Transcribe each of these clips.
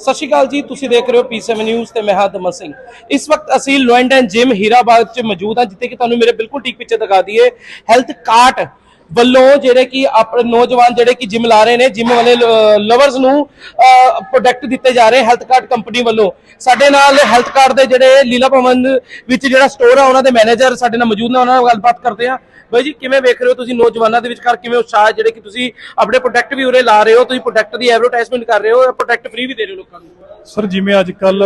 ਸਤਿ ਸ਼੍ਰੀ ਅਕਾਲ ਜੀ, ਤੁਸੀਂ ਦੇਖ ਰਹੇ ਹੋ ਪੀ7 ਨਿਊਜ਼ ਤੇ ਮੈਂ ਹਾਂ ਦਮਨ ਸਿੰਘ। ਇਸ ਵਕਤ ਅਸੀਂ ਲੋਇੰਡ ਐਂਡ ਜਿਮ ਹੀਰਾਬਾਦ ਚ ਮੌਜੂਦ ਹਾਂ, ਜਿੱਥੇ ਕਿ ਤੁਹਾਨੂੰ ਮੇਰੇ ਬਿਲਕੁਲ ਠੀਕ ਪਿੱਛੇ ਦਿਖਾ ਦਈਏ ਹੈਲਥ ਕਾਰਟ ਵੱਲੋਂ ਜਿਹੜੇ ਕਿ ਆਪਣੇ ਨੌਜਵਾਨ ਜਿਹੜੇ ਕਿ ਜਿਮ ਲਾ ਰਹੇ ਨੇ, ਜਿਮ ਵਾਲੇ ਲਵਰਸ ਨੂੰ ਪ੍ਰੋਡਕਟ ਦਿੱਤੇ ਜਾ ਰਹੇ ਹੈਲਥ ਕਾਰਟ ਕੰਪਨੀ ਵੱਲੋਂ। ਸਾਡੇ ਨਾਲ ਹੈਲਥ ਕਾਰਟ ਦੇ ਜਿਹੜੇ ਲੀਲਾ ਭਵਨ ਵਿੱਚ ਜਿਹੜਾ ਸਟੋਰ ਆ, ਉਹਨਾਂ ਦੇ ਮੈਨੇਜਰ ਸਾਡੇ ਨਾਲ ਮੌਜੂਦ ਨੇ, ਉਹਨਾਂ ਨਾਲ ਗੱਲਬਾਤ ਕਰਦੇ ਆ ਬਾਈ ਜੀ, ਕਿਵੇਂ ਵੇਖ ਰਹੇ ਹੋ ਤੁਸੀਂ ਨੌਜਵਾਨਾਂ ਦੇ ਵਿਚਕਾਰ? ਕਿਵੇਂ ਉਤਸ਼ਾਹ ਜਿਹੜੇ ਕਿ ਤੁਸੀਂ ਆਪਣੇ ਪ੍ਰੋਡਕਟ ਵੀ ਉਰੇ ਲਾ ਰਹੇ ਹੋ, ਤੁਸੀਂ ਪ੍ਰੋਡਕਟ ਦੀ ਐਡਵਰਟਾਈਜ਼ਮੈਂਟ ਕਰ ਰਹੇ ਹੋ ਪ੍ਰੋਡਕਟ ਫ੍ਰੀ ਵੀ ਦੇ ਰਹੇ ਹੋ ਲੋਕਾਂ ਨੂੰ? ਸਰ, ਜਿਵੇਂ ਅੱਜ ਕੱਲ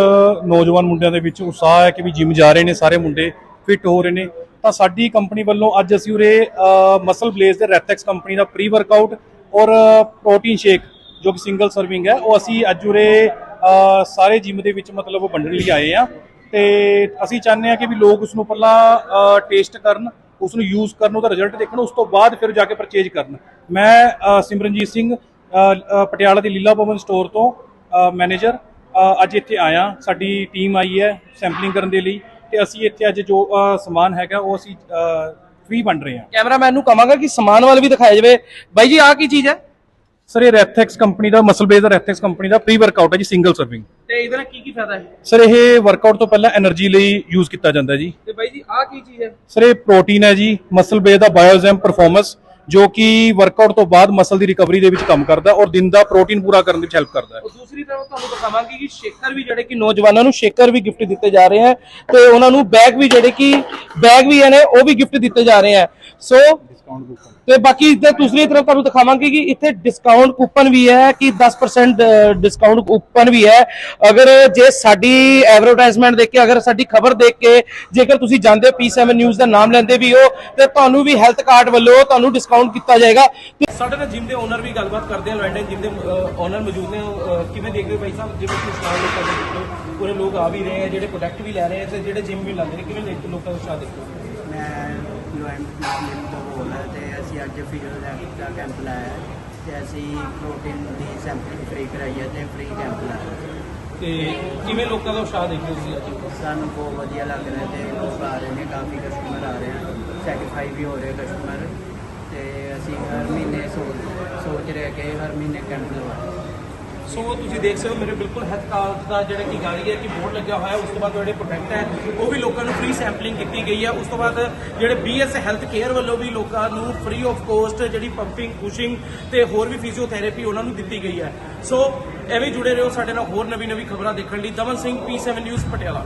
ਨੌਜਵਾਨ ਮੁੰਡਿਆਂ ਦੇ ਵਿੱਚ ਉਤਸ਼ਾਹ ਹੈ ਕਿ ਵੀ ਜਿਮ ਜਾ ਰਹੇ ਨੇ, ਸਾਰੇ ਮੁੰਡੇ ਫਿੱਟ ਹੋ ਰਹੇ ਨੇ। ਤਾਂ ਸਾਡੀ ਕੰਪਨੀ ਵੱਲੋਂ ਅੱਜ ਅਸੀਂ ਉਰੇ ਮਸਲ ਬਲੇਸ ਦੇ ਰੈਥੈਕਸ ਕੰਪਨੀ ਦਾ ਪ੍ਰੀ ਵਰਕਆਊਟ ਔਰ ਪ੍ਰੋਟੀਨ ਸ਼ੇਕ ਜੋ ਕਿ ਸਿੰਗਲ ਸਰਵਿੰਗ ਹੈ, ਉਹ ਅਸੀਂ ਅੱਜ ਉਰੇ ਸਾਰੇ ਜਿਮ ਦੇ ਵਿੱਚ ਮਤਲਬ ਵੰਡਣ ਲਈ ਆਏ ਆ ਤੇ ਅਸੀਂ ਚਾਹੁੰਦੇ ਆ ਕਿ ਵੀ ਲੋਕ ਉਸ ਨੂੰ ਪਹਿਲਾਂ ਟੇਸਟ ਕਰਨ ਉਸ ਨੂੰ ਯੂਜ਼ ਕਰਨ, ਉਹਦਾ ਰਿਜ਼ਲਟ ਦੇਖਣ, ਉਸ ਤੋਂ ਬਾਅਦ ਫਿਰ ਜਾ ਕੇ ਪਰਚੇਜ ਕਰਨ। ਮੈਂ ਸਿਮਰਨਜੀਤ ਸਿੰਘ ਪਟਿਆਲਾ ਦੀ ਲੀਲਾ ਭਵਨ ਸਟੋਰ ਤੋਂ ਮੈਨੇਜਰ ਅੱਜ ਇੱਥੇ ਆਇਆ। ਸਾਡੀ ਟੀਮ ਆਈ ਹੈ ਸੈਂਪਲਿੰਗ ਕਰਨ ਦੇ ਲਈ। ਤੇ ਅਸੀਂ ਇੱਥੇ ਅੱਜ ਜੋ ਸਮਾਨ ਹੈਗਾ ਉਹ ਅਸੀਂ ਫ੍ਰੀ ਵੰਡ ਰਹੇ ਹਾਂ। ਕੈਮਰਾਮੈਨ ਨੂੰ ਕਹਾਂਗਾ ਕਿ ਸਮਾਨ ਵੱਲ ਵੀ ਦਿਖਾਇਆ ਜਾਵੇ। ਬਾਈ ਜੀ ਆਹ ਕੀ ਚੀਜ਼ ਹੈ? ਸਰ ਇਹ ਰੈਥੈਕਸ ਕੰਪਨੀ ਦਾ ਮਸਲ ਬੇਸਡ ਰੈਥੈਕਸ ਕੰਪਨੀ ਦਾ ਪ੍ਰੀ ਵਰਕਆਊਟ ਹੈ ਜੀ ਸਿੰਗਲ ਸਰਵਿੰਗ ਤੇ ਇਹਦੇ ਨਾਲ ਕੀ ਕੀ ਫਾਇਦਾ ਹੈ? ਸਰ ਇਹ ਵਰਕਆਊਟ ਤੋਂ ਪਹਿਲਾਂ એનર્ਜੀ ਲਈ ਯੂਜ਼ ਕੀਤਾ ਜਾਂਦਾ ਜੀ। ਤੇ ਬਾਈ ਜੀ ਆਹ ਕੀ ਚੀਜ਼ ਹੈ? ਸਰ ਇਹ ਪ੍ਰੋਟੀਨ ਹੈ ਜੀ ਮਸਲ ਬੇਸ ਦਾ ਬਾਇਓਜ਼ੈਮ ਪਰਫਾਰਮੈਂਸ ਜੋ ਕਿ ਵਰਕਆਊਟ ਤੋਂ ਬਾਅਦ ਮਸਲ ਦੀ ਰਿਕਵਰੀ ਦੇ ਵਿੱਚ ਕੰਮ ਕਰਦਾ ਔਰ ਦਿਨ ਦਾ ਪ੍ਰੋਟੀਨ ਪੂਰਾ ਕਰਨ ਦੇ ਵਿੱਚ ਹੈਲਪ ਕਰਦਾ ਹੈ। ਔਰ ਦੂਸਰੀ ਤਰ੍ਹਾਂ ਤੁਹਾਨੂੰ ਦਿਖਾਵਾਂਗੇ ਕਿ ਸ਼ੇਕਰ ਵੀ ਜਿਹੜੇ ਕਿ ਨੌਜਵਾਨਾਂ ਨੂੰ ਸ਼ੇਕਰ ਵੀ ਗਿਫਟ ਦਿੱਤੇ ਜਾ ਰਹੇ ਹੈ ਤੇ ਉਹਨਾਂ ਨੂੰ ਬੈਗ ਵੀ ਜਿਹੜੇ ਕਿ ਬੈਗ ਵੀ ਨੇ ਉਹ ਵੀ ਗਿਫਟ ਦਿੱਤੇ ਜਾ ਰਹੇ ਹਨ ਸੋ ਤੇ ਬਾਕੀ ਇੱਥੇ ਦੂਸਰੀ ਤਰਫ ਤੁਹਾਨੂੰ ਦਿਖਾਵਾਂਗੇ ਕਿ ਇੱਥੇ ਡਿਸਕਾਊਂਟ ਕੂਪਨ ਵੀ ਹੈ ਕਿ 10% ਡਿਸਕਾਊਂਟ ਕੂਪਨ ਵੀ ਹੈ। ਅਗਰ ਜੇ ਸਾਡੀ ਐਡਵਰਟਾਈਜ਼ਮੈਂਟ ਦੇਖ ਕੇ ਅਗਰ ਸਾਡੀ ਖਬਰ ਦੇਖ ਕੇ ਜੇਕਰ ਤੁਸੀਂ ਜਾਂਦੇ ਹੋ P7 ਨਿਊਜ਼ ਦਾ ਨਾਮ ਲੈਂਦੇ ਵੀ ਹੋ ਤੇ ਤੁਹਾਨੂੰ ਵੀ ਹੈਲਥ ਕਾਰਡ ਵੱਲੋਂ ਤੁਹਾਨੂੰ ਡਿਸਕਾਊਂਟ ਕੀਤਾ ਜਾਏਗਾ। ਸਾਡੇ ਨਾਲ ਜਿਮ ਦੇ ਓਨਰ ਵੀ ਗੱਲਬਾਤ ਕਰਦੇ ਆ ਲੰਡਨ ਜਿਮ ਦੇ ਓਨਰ ਮੌਜੂਦ ਨੇ। ਕਿਵੇਂ ਦੇਖਦੇ ਹੋ ਭਾਈ ਸਾਹਿਬ? ਜਿਵੇਂ ਕਿ ਉਤਸ਼ਾਹ ਲੋਕਾਂ ਦੇ ਪੂਰੇ ਲੋਕ ਆ ਵੀ ਰਹੇ ਆ ਜਿਹੜੇ ਪ੍ਰੋਡਕਟ ਵੀ ਲੈ ਰਹੇ ਆ ਤੇ ਜਿਹੜੇ ਜਿਮ ਵੀ ਲਾਉਂਦੇ ਨੇ ਕਿਵੇਂ ਦੇਖਦੇ ਹੋ ਲੋਕਾਂ ਦਾ ਉਤਸ਼ਾਹ ਦੇਖਦੇ ਹੋ ਮੈਂ ਯੂਐਮ ਪੀਸੀਐਮ ਤੋਂ ਬੋਲਦਾ ਤੇ ਅਸੀਂ ਅੱਜ ਫਿਜ਼ੀਓਥੈਰੇਪੀ ਦਾ ਕੈਂਪ ਲਾਇਆ ਹੈ ਤੇ ਅਸੀਂ ਪ੍ਰੋਟੀਨ ਦੀ ਸੈਂਪਲਿੰਗ ਫ੍ਰੀ ਕਰਾਈ ਹੈ ਤੇ ਫ੍ਰੀ ਕੈਂਪ ਲਾਇਆ। ਤੇ ਕਿਵੇਂ ਲੋਕਾਂ ਦਾ ਉਤਸ਼ਾਹ ਦੇਖਦੇ ਹੋ ਤੁਸੀਂ ਅੱਜ? ਸਾਨੂੰ ਬਹੁਤ ਵਧੀਆ ਲੱਗ ਰਿਹਾ ਤੇ ਲੋਕ ਆ ਰਹੇ ਨੇ ਕਾਫੀ ਕਸਟਮਰ ਆ ਰਹੇ ਹਨ ਸੈਟੀਫਾਈ ਵੀ ਹੋ ਰਹੇ ਕਸਟਮਰ ਤੇ ਅਸੀਂ ਹਰ ਮਹੀਨੇ ਸੋਚ ਸੋਚ ਰਹੇ ਕਿ ਹਰ ਮਹੀਨੇ ਕੈਂਪ ਲਵਾਈਏ ਸੋ ਤੁਸੀਂ ਦੇਖ ਸਕਦੇ ਹੋ, ਮੇਰੇ ਬਿਲਕੁਲ ਹੈਲਥ ਕਾਰਡ ਦਾ ਜਿਹੜਾ ਕਿ ਗਾੜੀ ਹੈ ਕਿ ਬੋਰਡ ਲੱਗਿਆ ਹੋਇਆ ਉਸ ਤੋਂ ਬਾਅਦ ਜਿਹੜੇ ਪ੍ਰੋਡਕਟ ਹੈ। ਉਹ ਵੀ ਲੋਕਾਂ ਨੂੰ ਫ੍ਰੀ ਸੈਂਪਲਿੰਗ ਕੀਤੀ ਗਈ ਹੈ। ਉਸ ਤੋਂ ਬਾਅਦ ਜਿਹੜੇ ਬੀਐਸ ਹੈਲਥ ਕੇਅਰ ਵੱਲੋਂ ਵੀ ਲੋਕਾਂ ਨੂੰ ਫ੍ਰੀ ਆਫ ਕੋਸਟ ਜਿਹੜੀ ਪੰਪਿੰਗ ਪੁਸ਼ਿੰਗ ਤੇ ਹੋਰ ਵੀ ਫਿਜ਼ੀਓਥੈਰੇਪੀ ਉਹਨਾਂ ਨੂੰ ਦਿੱਤੀ ਗਈ ਹੈ। ਸੋ ਐਵੇਂ ਜੁੜੇ ਰਹੋ ਸਾਡੇ ਨਾਲ ਹੋਰ ਨਵੀਂ ਨਵੀਂ ਖਬਰਾਂ ਦੇਖਣ ਲਈ। Daman Singh P7 news Patiala.